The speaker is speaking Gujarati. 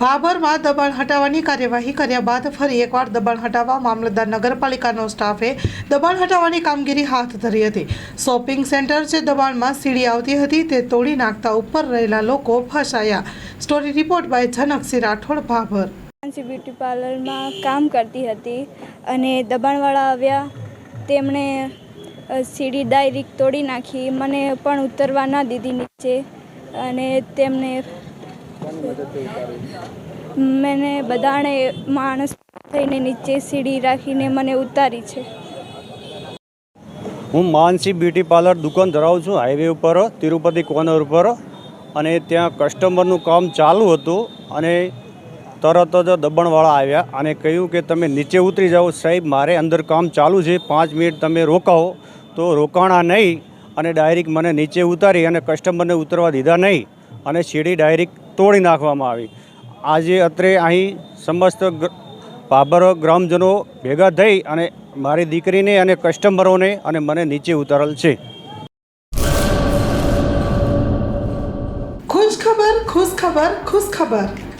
ભાભરમાં દબાણ હટાવવાની કાર્યવાહી કર્યા બાદ ફરી એકવાર દબાણ હટાવવા મામલતદાર નગરપાલિકાનો સ્ટાફે દબાણ હટાવવાની કામગીરી હાથ ધરી હતી. શોપિંગ સેન્ટર જે દબાણમાં સીડી આવતી હતી તે તોડી નાખતા ઉપર રહેલા લોકો ફસાયા. Story report by Jankisinh Rathod, Bhabhar. Beauty પાર્લરમાં કામ કરતી હતી અને દબાણવાળા આવ્યા. તેમણે સીડી ડાયરેક્ટ તોડી નાખી. મને પણ ઉતરવા ના દીધી નીચે અને તેમને મેને બધાણે માણસ થઈને નીચે સીડી રાખીને મને ઉતારી છે. હું માનસી બ્યુટી પાર્લર દુકાન ધરાવું છું હાઈવે ઉપર તિરુપતિ કોર્નર ઉપર. અને ત્યાં કસ્ટમરનું કામ ચાલુ હતું અને તરત જ દબાણવાળા આવ્યા અને કહ્યું કે તમે નીચે ઉતરી જાઓ. સાહેબ મારે અંદર કામ ચાલુ છે પાંચ મિનિટ તમે રોકાવો તો રોકાણા નહીં અને ડાયરેક્ટ મને નીચે ઉતારી અને કસ્ટમરને ઉતરવા દીધા નહીં. અને સીડી ડાયરેક્ટ તોડી નાખવામાં આવી. આજે અત્રે અહીં સમસ્ત ભાભર ગ્રામજનો ભેગા થઈ અને મારી દીકરીને અને કસ્ટમરોને અને મને નીચે ઉતારેલ છે. ખુશ ખબર ખુશ ખબર ખુશ ખબર